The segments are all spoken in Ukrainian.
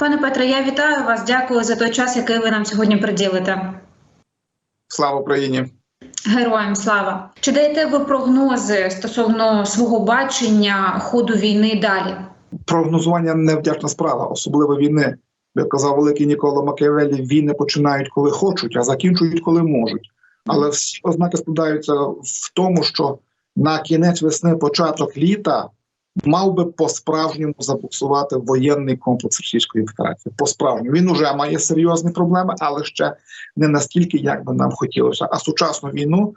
Пане Петре, я вітаю вас. Дякую за той час, який ви нам сьогодні приділите. Слава Україні! Героям слава! Чи даєте ви прогнози стосовно свого бачення ходу війни далі? Прогнозування невдячна справа, особливо війни. Як казав великий Нікола Макіавеллі, війни починають коли хочуть, а закінчують коли можуть. Але всі ознаки складаються в тому, що на кінець весни, початок літа мав би по-справжньому забуксувати воєнний комплекс Російської Федерації. По справжньому він уже має серйозні проблеми, але ще не настільки, як би нам хотілося. А сучасну війну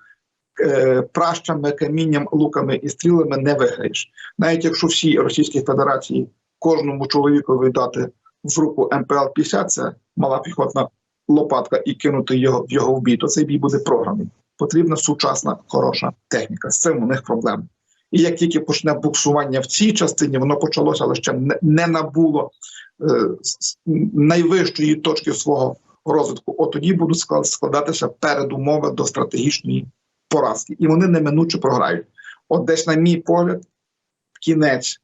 е, пращами, камінням, луками і стрілами не виграєш. Навіть якщо всі Російській Федерації кожному чоловікові дати в руку МПЛ-50, це мала піхотна лопатка, і кинути його в його в бій, то цей бій буде програний. Потрібна сучасна хороша техніка. З цим у них проблеми. І як тільки почне буксування в цій частині, воно почалося, але ще не, набуло е, найвищої точки свого розвитку. От тоді будуть склад- складатися передумови до стратегічної поразки, і вони неминуче програють. От десь, на мій погляд, кінець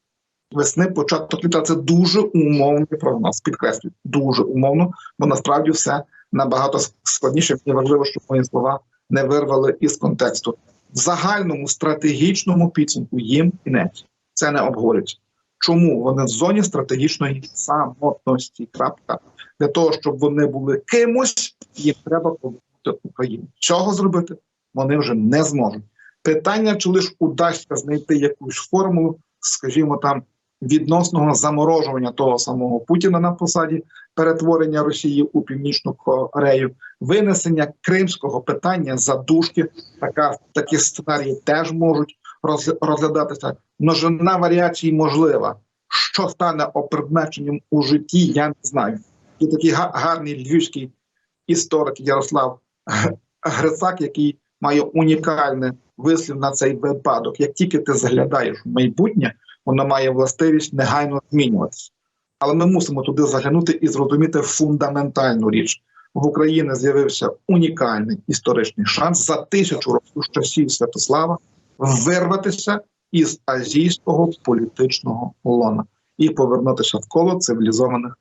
весни, початок літа це дуже умовний прогноз. Підкреслюю, дуже умовно, бо насправді все набагато складніше. Мені важливо, щоб мої слова не вирвали із контексту. В загальному стратегічному підсумку їм кінець це не обговорюється. Чому вони в зоні стратегічної самотності? Крапка для того, щоб вони були кимось, їм треба повернути Україну. Цього зробити вони вже не зможуть. Питання, чи лише удасться знайти якусь формулу, скажімо, там відносного заморожування того самого Путіна на посаді, перетворення Росії у північну Корею, винесення кримського питання задушки. Така такі сценарії теж можуть роз- розглядатися. Множина варіацій можлива. Що стане опредмеченням у житті, я не знаю. І такий га- гарний львівський історик Ярослав Грицак, який має унікальний вислів на цей випадок. Як тільки ти заглядаєш в майбутнє, воно має властивість негайно змінюватися. Але ми мусимо туди заглянути і зрозуміти фундаментальну річ. В Україні з'явився унікальний історичний шанс за тисячу років часів Святослава вирватися із азійського політичного лона і повернутися в коло цивілізованих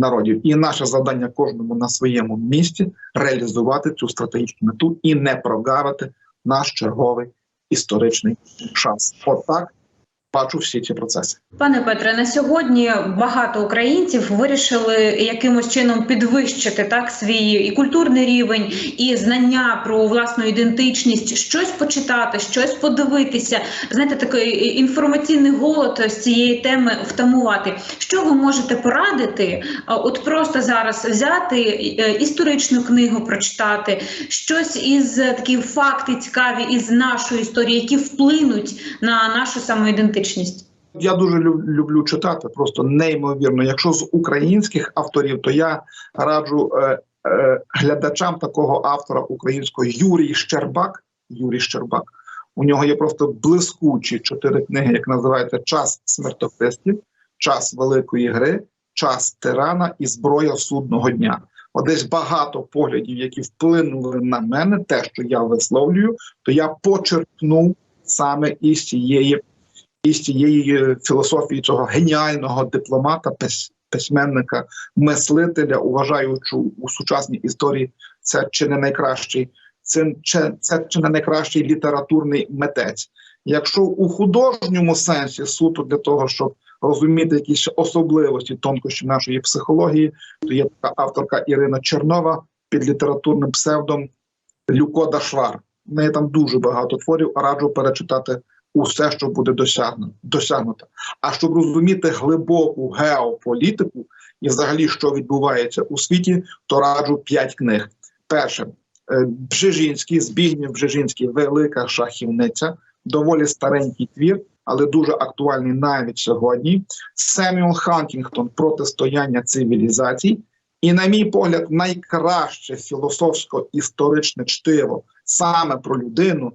народів. І наше завдання кожному на своєму місці реалізувати цю стратегічну мету і не прогавити наш черговий історичний шанс. Отак бачу всі ці процеси. Пане Петре, на сьогодні багато українців вирішили якимось чином підвищити так свій і культурний рівень, і знання про власну ідентичність, щось почитати, щось подивитися. Знаєте, такий інформаційний голод з цієї теми втамувати. Що ви можете порадити? От просто зараз взяти е, історичну книгу, прочитати щось із е, такі факти цікаві із нашої історії, які вплинуть на нашу самоідентичність. Я дуже лю- люблю читати, просто неймовірно. Якщо з українських авторів, то я раджу е, е, глядачам такого автора українського Юрій Щербак. Юрій Щербак. У нього є просто блискучі чотири книги, як називається Час смертописців, Час великої гри, Час тирана і зброя судного дня. От десь багато поглядів, які вплинули на мене, те, що я висловлюю, то я почерпнув саме із цієї із цієї е, філософії цього геніального дипломата, пис- письменника, мислителя, вважаючи у сучасній історії, це чи не найкращий, це, чи, це чи не найкращий літературний митець. Якщо у художньому сенсі суто для того, щоб розуміти якісь особливості тонкощі нашої психології, то є така авторка Ірина Чернова під літературним псевдом Люкода Швар. В неї там дуже багато творів, раджу перечитати усе, що буде досягнуто. досягнуто. А щоб розуміти глибоку геополітику і взагалі, що відбувається у світі, то раджу п'ять книг. Перше, е, Бжижинський, Збігнєв Бжижинський, велика шахівниця, доволі старенький твір, але дуже актуальний навіть сьогодні. Семюел Хантінгтон Протистояння цивілізацій. І, на мій погляд, найкраще філософсько-історичне чтиво саме про людину,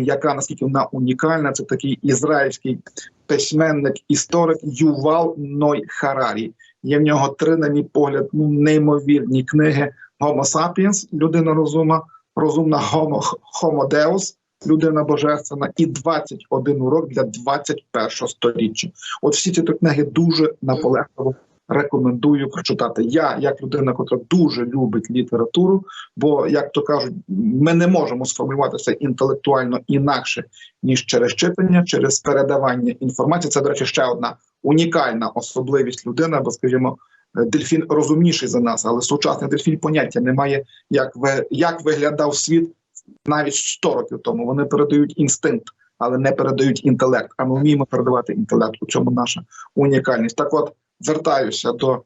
яка наскільки вона унікальна, це такий ізраїльський письменник, історик Ювал Ной Харарі. Є в нього три, на мій погляд, ну, неймовірні книги: Homo sapiens, людина розума, розумна Homo, Homo Deus, людина божественна, і 21 урок для 21 століття. От всі ці три книги дуже наполегливо рекомендую прочитати. Я, як людина, яка дуже любить літературу, бо, як то кажуть, ми не можемо сформулюватися інтелектуально інакше, ніж через читання, через передавання інформації. Це, до речі, ще одна унікальна особливість людини, бо, скажімо, дельфін розумніший за нас, але сучасний дельфін поняття немає, як ви як виглядав світ навіть 100 років тому. Вони передають інстинкт, але не передають інтелект. А ми вміємо передавати інтелект. У цьому наша унікальність. Так, от звертаюся до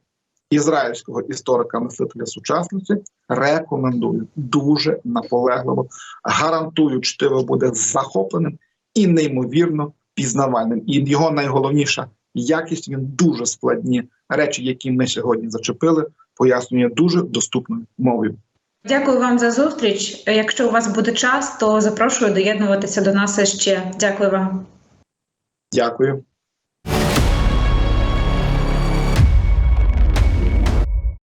ізраїльського історика мислителя сучасності. Рекомендую дуже наполегливо. Гарантую, чтиво буде захопленим і неймовірно пізнавальним. І його найголовніша якість він дуже складні речі, які ми сьогодні зачепили, пояснює дуже доступною мовою. Дякую вам за зустріч. Якщо у вас буде час, то запрошую доєднуватися до нас ще. Дякую вам. Дякую.